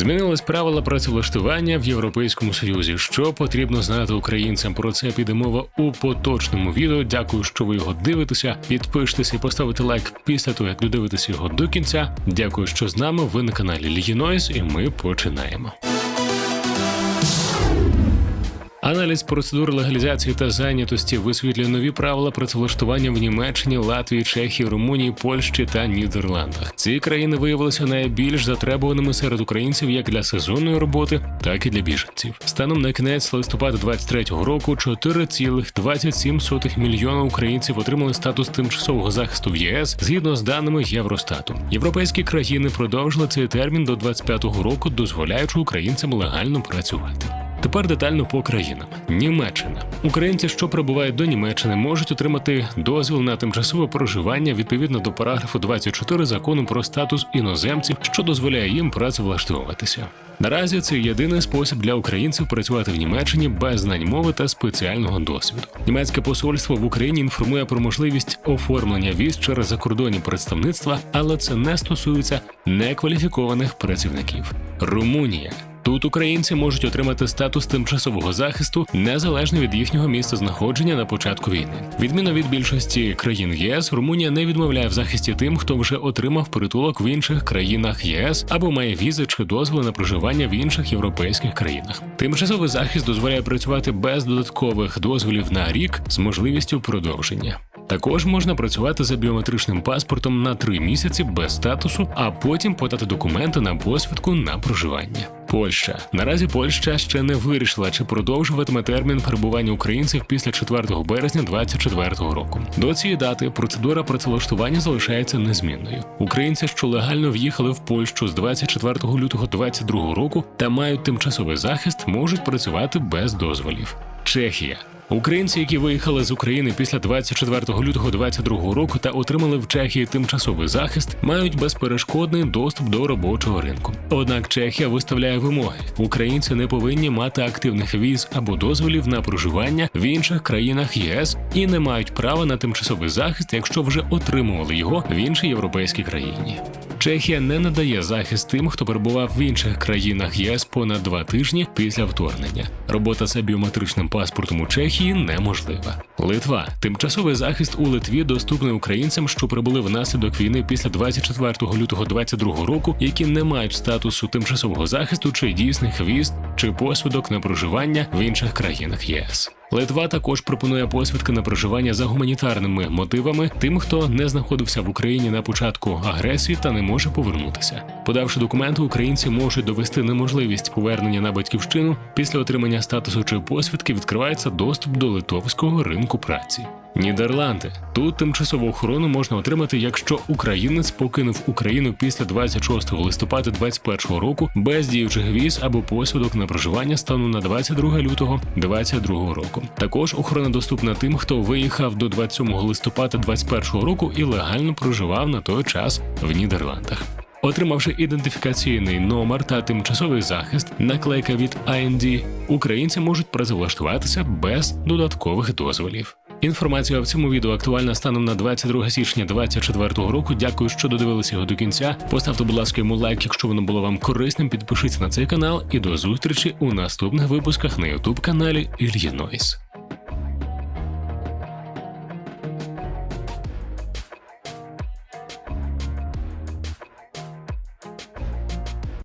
Змінились правила працевлаштування в Європейському Союзі. Що потрібно знати українцям? Про це піде мова у поточному відео. Дякую, що ви його дивитеся. Підпишитеся і поставити лайк після того, як додивитеся його до кінця. Дякую, що з нами. Ви на каналі Лігінойс, і ми починаємо. Аналіз процедур легалізації та зайнятості висвітлює нові правила працевлаштування в Німеччині, Латвії, Чехії, Румунії, Польщі та Нідерландах. Ці країни виявилися найбільш затребуваними серед українців як для сезонної роботи, так і для біженців. Станом на кінець листопада 23-го року 4,27 мільйона українців отримали статус тимчасового захисту в ЄС згідно з даними Євростату. Європейські країни продовжили цей термін до 25-го року, дозволяючи українцям легально працювати. Тепер детально по країнам. Німеччина. Українці, що прибувають до Німеччини, можуть отримати дозвіл на тимчасове проживання відповідно до параграфу 24 закону про статус іноземців, що дозволяє їм працевлаштовуватися. Наразі це єдиний спосіб для українців працювати в Німеччині без знань мови та спеціального досвіду. Німецьке посольство в Україні інформує про можливість оформлення віз через закордонні представництва, але це не стосується некваліфікованих працівників. Румунія. Тут українці можуть отримати статус тимчасового захисту незалежно від їхнього місця знаходження на початку війни. Відміну від більшості країн ЄС, Румунія не відмовляє в захисті тим, хто вже отримав притулок в інших країнах ЄС або має візи чи дозволи на проживання в інших європейських країнах. Тимчасовий захист дозволяє працювати без додаткових дозволів на рік з можливістю продовження. Також можна працювати за біометричним паспортом на три місяці без статусу, а потім подати документи на посвідку на проживання. Польща наразі Польща ще не вирішила, чи продовжуватиме термін перебування українців після 4 березня 2024 року. До цієї дати процедура працевлаштування залишається незмінною. Українці, що легально в'їхали в Польщу з 24 лютого 2022 року та мають тимчасовий захист, можуть працювати без дозволів. Чехія. Українці, які виїхали з України після 24 лютого 2022 року та отримали в Чехії тимчасовий захист, мають безперешкодний доступ до робочого ринку. Однак Чехія виставляє вимоги: українці не повинні мати активних віз або дозволів на проживання в інших країнах ЄС і не мають права на тимчасовий захист, якщо вже отримували його в іншій європейській країні. Чехія не надає захист тим, хто перебував в інших країнах ЄС понад два тижні після вторгнення. Робота за біометричним паспортом у Чехії неможлива. Литва тимчасовий захист у Литві доступний українцям, що прибули внаслідок війни після 24 лютого 2022 року, які не мають статусу тимчасового захисту чи дійсних віз чи посвідок на проживання в інших країнах ЄС. Литва також пропонує посвідки на проживання за гуманітарними мотивами тим, хто не знаходився в Україні на початку агресії та не може повернутися. Подавши документи, українці можуть довести неможливість повернення на батьківщину. Після отримання статусу чи посвідки відкривається доступ до литовського ринку праці. Нідерланди тут тимчасову охорону можна отримати, якщо українець покинув Україну після 26 листопада 2021 року без діючих віз або посвідок на проживання станом на 22 лютого 2022 року. Також охорона доступна тим, хто виїхав до 27 листопада 2021 року і легально проживав на той час в Нідерландах. Отримавши ідентифікаційний номер та тимчасовий захист, наклейка від IND, українці можуть працевлаштуватися без додаткових дозволів. Інформація в цьому відео актуальна станом на 22 січня 2024 року. Дякую, що додивилися його до кінця. Поставте, будь ласка, йому лайк, якщо воно було вам корисним. Підпишіться на цей канал і до зустрічі у наступних випусках на ютуб каналі Ілья Нойс.